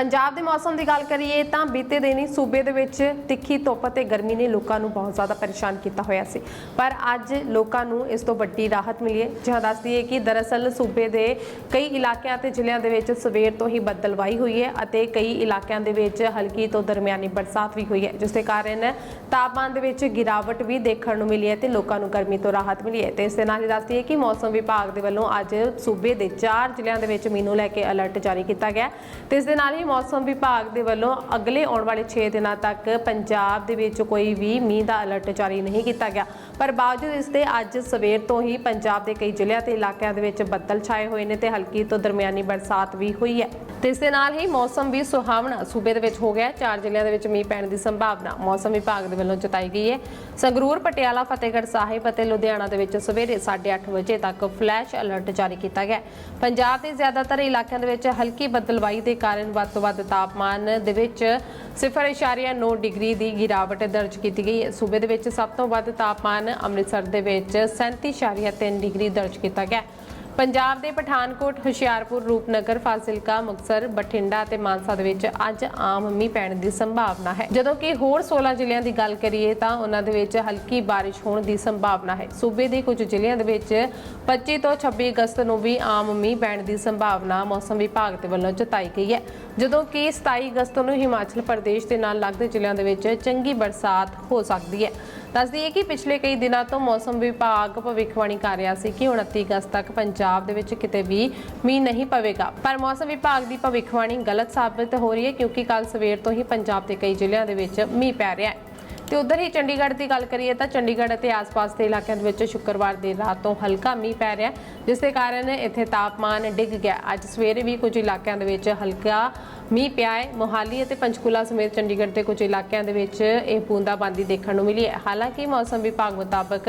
ਪੰਜਾਬ ਦੇ ਮੌਸਮ ਦੀ ਗੱਲ ਕਰੀਏ ਤਾਂ ਬੀਤੇ ਦਿਨ ਹੀ ਸੂਬੇ ਦੇ ਵਿੱਚ ਤਿੱਖੀ ਧੁੱਪ ਅਤੇ ਗਰਮੀ ਨੇ ਲੋਕਾਂ ਨੂੰ ਬਹੁਤ ਜ਼ਿਆਦਾ ਪਰੇਸ਼ਾਨ ਕੀਤਾ ਹੋਇਆ ਸੀ। ਪਰ ਅੱਜ ਲੋਕਾਂ ਨੂੰ ਇਸ ਤੋਂ ਵੱਡੀ ਰਾਹਤ ਮਿਲੀ ਹੈ। ਜਿਹਾਂ ਦੱਸਦੀ ਹੈ ਕਿ ਦਰਅਸਲ ਸੂਬੇ ਦੇ ਕਈ ਇਲਾਕਿਆਂ ਤੇ ਜ਼ਿਲ੍ਹਿਆਂ ਦੇ ਵਿੱਚ ਸਵੇਰ ਤੋਂ ਹੀ ਬੱਦਲਵਾਈ ਹੋਈ ਹੈ ਅਤੇ ਕਈ ਇਲਾਕਿਆਂ ਦੇ ਵਿੱਚ ਹਲਕੀ ਤੋਂ ਦਰਮਿਆਨੀ ਬਰਸਾਤ ਵੀ ਹੋਈ ਹੈ। ਜਿਸ ਦੇ ਕਾਰਨ ਤਾਪਮਾਨ ਦੇ ਵਿੱਚ ਗਿਰਾਵਟ ਵੀ ਦੇਖਣ ਨੂੰ ਮਿਲੀ ਹੈ ਤੇ ਲੋਕਾਂ ਨੂੰ ਗਰਮੀ ਤੋਂ ਰਾਹਤ ਮਿਲੀ ਹੈ। ਤੇ ਇਸ ਦੇ ਨਾਲ ਹੀ ਦੱਸਦੀ ਹੈ ਕਿ ਮੌਸਮ ਵਿਭਾਗ ਦੇ ਵੱਲੋਂ ਅੱਜ ਸੂਬੇ ਦੇ ਚਾਰ ਜ਼ਿਲ੍ਹਿਆਂ ਦੇ ਵਿੱਚ ਮੀਂਹ ਲੈ ਕੇ ਅਲਰਟ ਜਾਰੀ ਕੀਤਾ ਗਿਆ ਤੇ ਇਸ ਦੇ ਨਾਲ ਹੀ ਮੌਸਮ ਵਿਭਾਗ ਦੇ ਵੱਲੋਂ ਅਗਲੇ ਆਉਣ ਵਾਲੇ 6 ਦਿਨਾਂ ਤੱਕ ਪੰਜਾਬ ਦੇ ਵਿੱਚ ਕੋਈ ਵੀ ਮੀਂਹ ਦਾ ਅਲਰਟ ਜਾਰੀ ਨਹੀਂ ਕੀਤਾ ਗਿਆ। ਪਰ ਬਾਵਜੂਦ ਇਸ ਦੇ ਅੱਜ ਸਵੇਰ ਤੋਂ ਹੀ ਪੰਜਾਬ ਦੇ ਕਈ ਜ਼ਿਲ੍ਹਿਆਂ ਤੇ ਇਲਾਕਿਆਂ ਦੇ ਵਿੱਚ ਬੱਦਲ ਛਾਏ ਹੋਏ ਨੇ ਤੇ ਹਲਕੀ ਤੋਂ ਦਰਮਿਆਨੀ ਬਰਸਾਤ ਵੀ ਹੋਈ ਹੈ। ਤੇ ਇਸ ਦੇ ਨਾਲ ਹੀ ਮੌਸਮ ਵੀ ਸੁਹਾਵਣਾ ਸੂਬੇ ਦੇ ਵਿੱਚ ਹੋ ਗਿਆ ਚਾਰ ਜ਼ਿਲ੍ਹਿਆਂ ਦੇ ਵਿੱਚ ਮੀਂਹ ਪੈਣ ਦੀ ਸੰਭਾਵਨਾ ਮੌਸਮ ਵਿਭਾਗ ਦੇ ਵੱਲੋਂ ਜਤਾਈ ਗਈ ਹੈ। ਸੰਗਰੂਰ, ਪਟਿਆਲਾ, ਫਤਿਹਗੜ੍ਹ ਸਾਹਿਬ ਅਤੇ ਲੁਧਿਆਣਾ ਦੇ ਵਿੱਚ ਸਵੇਰੇ 8:30 ਵਜੇ ਤੱਕ ਫਲੈਸ਼ ਅਲਰਟ ਜਾਰੀ ਕੀਤਾ ਗਿਆ ਪੰਜਾਬ ਦੇ ਜ਼ਿਆਦਾਤਰ ਇਲਾਕਿਆਂ ਦੇ ਵਿੱਚ ਹਲਕੀ ਬੱਦਲਵਾਈ ਦੇ ਕਾਰਨ ਵੱਧ ਤੋਂ ਵੱਧ ਤਾਪਮਾਨ ਦੇ ਵਿੱਚ 0.9 ਡਿਗਰੀ ਦੀ ਗਿਰਾਵਟ ਦਰਜ ਕੀਤੀ ਗਈ। ਹੈ ਸੂਬੇ ਦੇ ਵਿੱਚ ਸਭ ਤੋਂ ਵੱਧ ਤਾਪਮਾਨ ਅੰਮ੍ਰਿਤਸਰ ਦੇ ਵਿੱਚ 37.3 ਡਿਗਰੀ ਦਰਜ ਕੀਤਾ ਗਿਆ। ਪੰਜਾਬ ਦੇ ਪਠਾਨਕੋਟ, ਹੁਸ਼ਿਆਰਪੁਰ, ਰੂਪਨਗਰ, ਫਾਜ਼ਿਲਕਾ, ਮੁਕਤਸਰ, ਬਠਿੰਡਾ ਅਤੇ ਮਾਨਸਾ ਦੇ ਵਿੱਚ ਅੱਜ ਆਮ ਮੀਂਹ ਪੈਣ ਦੀ ਸੰਭਾਵਨਾ ਹੈ। ਜਦੋਂ ਕਿ ਹੋਰ 16 ਜ਼ਿਲ੍ਹਿਆਂ ਦੀ ਗੱਲ ਕਰੀਏ ਤਾਂ ਉਹਨਾਂ ਦੇ ਵਿੱਚ ਹਲਕੀ ਬਾਰਿਸ਼ ਹੋਣ ਦੀ ਸੰਭਾਵਨਾ ਹੈ। ਸੂਬੇ ਦੇ ਕੁਝ ਜ਼ਿਲ੍ਹਿਆਂ ਦੇ ਵਿੱਚ 25 ਤੋਂ 26 ਅਗਸਤ ਨੂੰ ਵੀ ਆਮ ਮੀਂਹ ਪੈਣ ਦੀ ਸੰਭਾਵਨਾ ਮੌਸਮ ਵਿਭਾਗ ਦੇ ਵੱਲੋਂ ਜਤਾਈ ਗਈ ਹੈ। ਜਦੋਂ ਕਿ 27 ਅਗਸਤ ਨੂੰ ਹਿਮਾਚਲ ਪ੍ਰਦੇਸ਼ ਦੇ ਨਾਲ ਲੱਗਦੇ ਜ਼ਿਲ੍ਹਿਆਂ ਦੇ ਵਿੱਚ ਚੰਗੀ ਬਰਸਾਤ ਹੋ ਸਕਦੀ ਹੈ। ਦੱਸਦੀ ਹੈ ਕਿ ਪਿਛਲੇ ਕਈ ਦਿਨਾਂ ਤੋਂ ਮੌਸਮ ਵਿਭਾਗ ਭਵਿੱਖਬਾਣੀ ਕਰ ਰਿਹਾ ਸੀ ਕਿ 29 ਅਗਸਤ ਤੱਕ ਪੰਜਾਬ ਦੇ ਵਿੱਚ ਕਿਤੇ ਵੀ ਮੀਂਹ ਨਹੀਂ ਪਵੇਗਾ। ਪਰ ਮੌਸਮ ਵਿਭਾਗ ਦੀ ਭਵਿੱਖਬਾਣੀ ਗਲਤ ਸਾਬਿਤ ਹੋ ਰਹੀ ਹੈ ਕਿਉਂਕਿ ਕੱਲ ਸਵੇਰ ਤੋਂ ਹੀ ਪੰਜਾਬ ਦੇ ਕਈ ਜ਼ਿਲ੍ਹਿਆਂ ਦੇ ਵਿੱਚ ਮੀਂਹ ਪੈ ਰਿਹਾ ਹੈ। ਤੇ ਉਧਰ ਹੀ ਚੰਡੀਗੜ੍ਹ ਦੀ ਗੱਲ ਕਰੀਏ ਤਾਂ ਚੰਡੀਗੜ੍ਹ ਅਤੇ ਆਸ-ਪਾਸ ਦੇ ਇਲਾਕਿਆਂ ਦੇ ਵਿੱਚ ਸ਼ੁੱਕਰਵਾਰ ਦੀ ਰਾਤ ਤੋਂ ਹਲਕਾ ਮੀਂਹ ਪੈ ਰਿਹਾ ਹੈ, ਜਿਸ ਦੇ ਕਾਰਨ ਇੱਥੇ ਤਾਪਮਾਨ ਡਿੱਗ ਗਿਆ। ਅੱਜ ਸਵੇਰੇ ਵੀ ਕੁਝ ਇਲਾਕਿਆਂ ਦੇ ਵਿੱਚ ਹਲਕਾ ਮੀਂਹ ਪਿਆ ਹੈ। ਮੋਹਾਲੀ ਅਤੇ ਪੰਚਕੂਲਾ ਸਮੇਤ ਚੰਡੀਗੜ੍ਹ ਦੇ ਕੁਝ ਇਲਾਕਿਆਂ ਦੇ ਵਿੱਚ ਇਹ ਬੂੰਦਾਬਾਂਦੀ ਦੇਖਣ ਨੂੰ ਮਿਲੀ ਹੈ। ਹਾਲਾਂਕਿ ਮੌਸਮ ਵਿਭਾਗ ਮੁਤਾਬਕ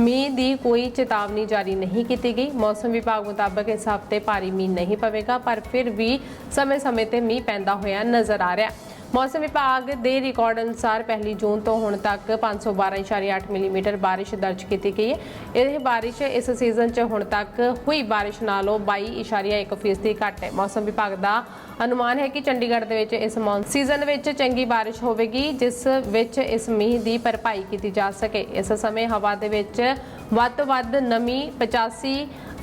ਮੀਂਹ ਦੀ ਕੋਈ ਚੇਤਾਵਨੀ ਜਾਰੀ ਨਹੀਂ ਕੀਤੀ ਗਈ। ਮੌਸਮ ਵਿਭਾਗ ਮੁਤਾਬਕ ਇਸ ਹਫ਼ਤੇ ਭਾਰੀ ਮੀਂਹ ਨਹੀਂ ਪਵੇਗਾ, ਪਰ ਫਿਰ ਵੀ ਸਮੇਂ-ਸਮੇਂ ਤੇ ਮੀਂਹ ਪੈਂਦਾ ਹੋਇਆ ਨਜ਼ਰ ਆ ਰਿਹਾ ਹੈ। ਮੌਸਮ ਵਿਭਾਗ ਦੇ ਰਿਕਾਰਡ ਅਨੁਸਾਰ ਪਹਿਲੀ ਜੂਨ ਤੋਂ ਹੁਣ ਤੱਕ 512.8 ਮਿਲੀਮੀਟਰ ਬਾਰਿਸ਼ ਦਰਜ ਕੀਤੀ ਗਈ ਹੈ। ਇਹ ਬਾਰਿਸ਼ ਇਸ ਸੀਜ਼ਨ 'ਚ ਹੁਣ ਤੱਕ ਹੋਈ ਬਾਰਿਸ਼ ਨਾਲੋਂ 22.1 ਫੀਸਦੀ ਘੱਟ ਹੈ। ਮੌਸਮ ਵਿਭਾਗ ਦਾ ਅਨੁਮਾਨ ਹੈ ਕਿ ਚੰਡੀਗੜ੍ਹ ਦੇ ਵਿੱਚ ਇਸ ਮੌਨਸੂਨ ਸੀਜ਼ਨ ਵਿੱਚ ਚੰਗੀ ਬਾਰਿਸ਼ ਹੋਵੇਗੀ, ਜਿਸ ਵਿੱਚ ਇਸ ਮੀਂਹ ਦੀ ਭਰਪਾਈ ਕੀਤੀ ਜਾ ਸਕੇ। ਇਸ ਸਮੇਂ ਹਵਾ ਦੇ ਵਿੱਚ ਵੱਧ ਤੋਂ ਵੱਧ ਨਮੀ 85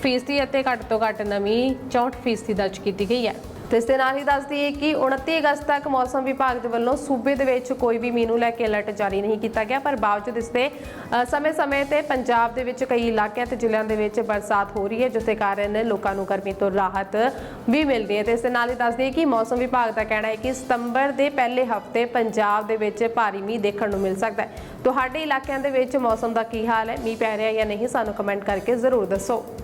ਫੀਸਦੀ ਅਤੇ ਘੱਟ ਤੋਂ ਘੱਟ ਨਮੀ 64 ਫੀਸਦੀ ਦਰਜ ਕੀਤੀ ਗਈ ਹੈ। ਤੇ ਇਸ ਦੇ ਨਾਲ ਹੀ ਦੱਸਦੀ ਹੈ ਕਿ 29 ਅਗਸਤ ਤੱਕ ਮੌਸਮ ਵਿਭਾਗ ਦੇ ਵੱਲੋਂ ਸੂਬੇ ਦੇ ਵਿੱਚ ਕੋਈ ਵੀ ਮੀਂਹ ਨੂੰ ਲੈ ਕੇ ਅਲਰਟ ਜਾਰੀ ਨਹੀਂ ਕੀਤਾ ਗਿਆ, ਪਰ ਬਾਵਜੂਦ ਇਸ ਦੇ ਸਮੇਂ-ਸਮੇਂ ਤੇ ਪੰਜਾਬ ਦੇ ਵਿੱਚ ਕਈ ਇਲਾਕਿਆਂ ਤੇ ਜ਼ਿਲ੍ਹਿਆਂ ਦੇ ਵਿੱਚ ਬਰਸਾਤ ਹੋ ਰਹੀ ਹੈ, ਜਿਸ ਦੇ ਕਾਰਨ ਲੋਕਾਂ ਨੂੰ ਗਰਮੀ ਤੋਂ ਰਾਹਤ ਵੀ ਮਿਲਦੀ ਹੈ। ਤੇ ਇਸ ਦੇ ਨਾਲ ਹੀ ਦੱਸਦੀ ਹੈ ਕਿ ਮੌਸਮ ਵਿਭਾਗ ਦਾ ਕਹਿਣਾ ਹੈ ਕਿ ਸਤੰਬਰ ਦੇ ਪਹਿਲੇ ਹਫ਼ਤੇ ਪੰਜਾਬ ਦੇ ਵਿੱਚ ਭਾਰੀ ਮੀਂਹ ਦੇਖਣ ਨੂੰ ਮਿਲ ਸਕਦਾ ਹੈ। ਤੁਹਾਡੇ ਇਲਾਕਿਆਂ ਦੇ ਵਿੱਚ ਮੌਸਮ ਦਾ ਕੀ ਹਾਲ ਹੈ? ਮੀਂਹ ਪੈ ਰਿਹਾ ਜਾਂ ਨਹੀਂ? ਸਾਨੂੰ ਕਮੈਂਟ ਕਰਕੇ ਜ਼ਰੂਰ ਦੱਸੋ।